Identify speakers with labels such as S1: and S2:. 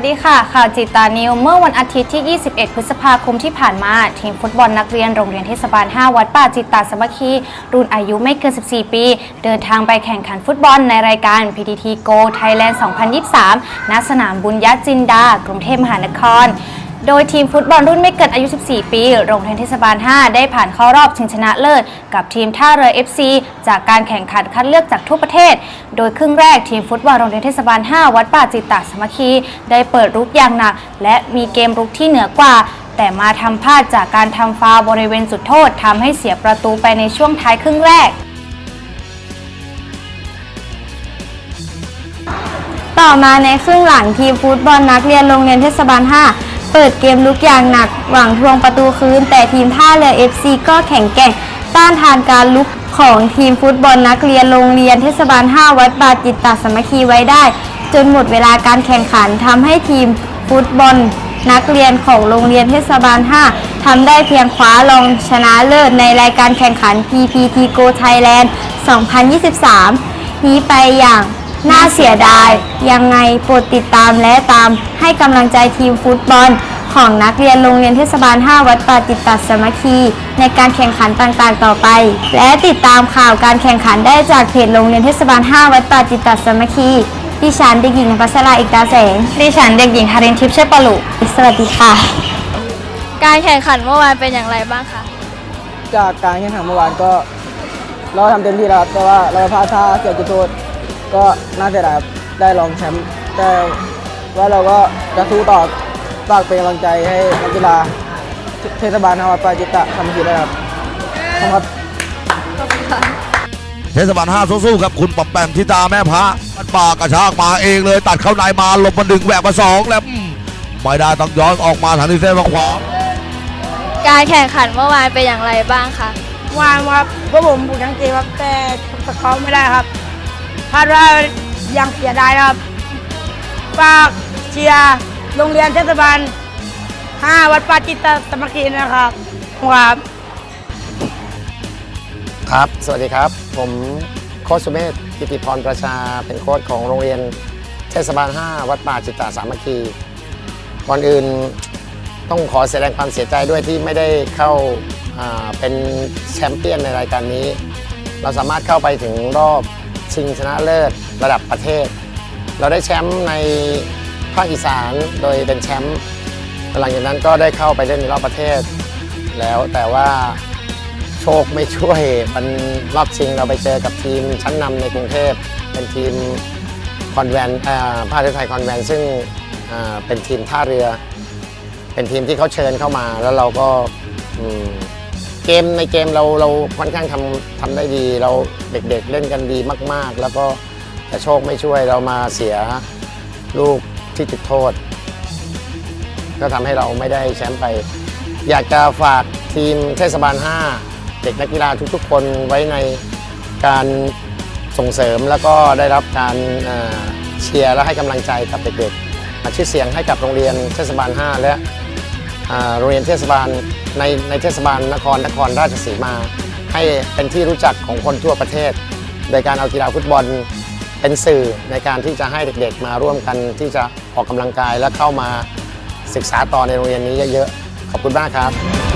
S1: วัสดีค่ะ ข่าวจิตตานิว เมื่อวันอาทิตย์ที่ 21 พฤษภาคมที่ผ่านมา ทีมฟุตบอลนักเรียนโรงเรียนเทศบาล 5 วัดป่าจิตตาสมัคคี รุ่นอายุไม่เกิน 14 ปี เดินทางไปแข่งขันฟุตบอลในรายการ PTT Go Thailand 2023 ณ สนามบุญญจินดา กรุงเทพมหานคร โดยทีมฟุตบอลรุ่นไม่เกินอายุ 14 ปี โรงเรียนเทศบาล 5 ได้ผ่านเข้ารอบชิงชนะเลิศ กับทีมท่าเรือ FC จากการแข่งขันคัดเลือกจากทั่วประเทศ โดยครึ่งแรกทีมฟุตบอลโรงเรียนเทศบาล 5 วัดป่าจิตตสมัคคี ได้เปิดรุกอย่างหนัก และมีเกมรุกที่เหนือกว่า แต่มาทำพลาดจากการทำฟาวบริเวณจุดโทษทำให้เสียประตูไปในช่วงท้ายครึ่งแรกต่อมาในครึ่งหลังทีมฟุตบอลนักเรียนโรงเรียนเทศบาล 5 เปิดเกมลุกอย่างหนักหวังทวงประตูคืน แต่ทีมท่าเรือ FC ก็แข็งแกร่งต้านทานการลุกของทีมฟุตบอลนักเรียนโรงเรียนเทศบาล 5 วัดบาจิตตสมัคคีไว้ได้ จนหมดเวลาการแข่งขันทำให้ทีมฟุตบอลนักเรียนของโรงเรียนเทศบาล 5 ทำได้เพียงคว้ารองชนะเลิศในรายการแข่งขัน PPT Go Thailand 2023 นี้ไปอย่าง น่าเสียดาย ยังไงโปรดติดตามและตามให้กำลังใจทีมฟุตบอล ของนักเรียนโรงเรียนเทศบาล 5 วัดป่าจิตตสามัคคี ในการแข่งขันต่างๆ ต่อไป และติดตามข่าวการแข่งขันได้จากเพจโรงเรียนเทศบาล 5 วัดป่าจิตตสามัคคีดิฉันเด็กหญิงพัสราอิกตาแสงดิฉันเด็กหญิงฮารินทิพย์เชยปลุสวัสดีค่ะ
S2: การแข่งขันเมื่อวานเป็นอย่างไรบ้างคะ
S3: จากการแข่งขันเมื่อวานก็ เราทำเต็มที่แล้วครับแต่ว่าเราพลาดท่าเสียจุดโทษ ก็น่าเสียดายครับได้รองแชมป์แต่ว่าเราก็จะสู้ต่อฝากเป็นกำลังใจให้นักกีฬาเทศบาลนวัดปาจิตตะทำทีได้ครับขอบคุณครับ
S4: เทศบาลห้าสู้ๆครับคุณปอมแปมทิตาแม่พระมันปากกระชากมาเองเลย ตัดเข้าในมาหลบมาดึงแหวกมาสองแล้วอืมไม่ได้ต้องย้อนออกมาทางที่เส้นฝั่งขวา
S2: การแข่งขันเมื่อวานเป็นอย่างไรบ้างคะ
S5: วานครับพวกผมบุกทั้งทีมครับแต่สกอร์ไม่ได้ครับ คาดว่ายังเสียดายครับฝากเชียร์โรงเรียนเทศบาล5วัดป่าจิตตสามัคคีนะครับครับ
S6: ครับ สวัสดีครับ ผมโค้ชสุเมธกิติพรประชา เป็นโค้ชของโรงเรียนเทศบาล 5 วัดป่าจิตตาสามัคคีก่อนอื่นต้องขอแสดงความเสียใจด้วยที่ไม่ได้เข้าาเป็นแชมเปี้ยนในรายการนี้ เราสามารถเข้าไปถึงรอบ ชิงชนะเลิศระดับประเทศ เราได้แชมป์ในภาคอีสานโดยเป็นแชมป์หลังจากนั้นก็ได้เข้าไปเล่นในรอบประเทศ แล้วแต่ว่าโชคไม่ช่วย มันรอบชิงเราไปเจอกับทีมชั้นนำในกรุงเทพ เป็นทีมคอนแวนต์ภาคไทยคอนแวนต์ซึ่งเป็นทีมท่าเรือ เป็นทีมที่เขาเชิญเข้ามาแล้วเราก็ เกมในเกมเราเราค่อนข้างทำทำได้ดี เราเด็กๆเล่นกันดีมากๆ แล้วก็แต่โชคไม่ช่วยเรามาเสียลูกที่จุดโทษ ก็ทำให้เราไม่ได้แชมป์ไป อยากจะฝากทีมเทศบาล 5 เด็กนักกีฬาทุกๆ คนไว้ในการส่งเสริมแล้วก็ได้รับการเชียร์และให้กำลังใจกับเด็กๆชื่อเสียงให้กับโรงเรียนเทศบาล 5 และ โรงเรียนเทศบาลในในเทศบาลนครนครราชสีมา ให้เป็นที่รู้จักของคนทั่วประเทศ โดยการเอากีฬาฟุตบอลเป็นสื่อในการที่จะให้เด็กๆ มาร่วมกันที่จะออกกำลังกายและเข้ามาศึกษาต่อในโรงเรียนนี้เยอะๆ ขอบคุณมากครับ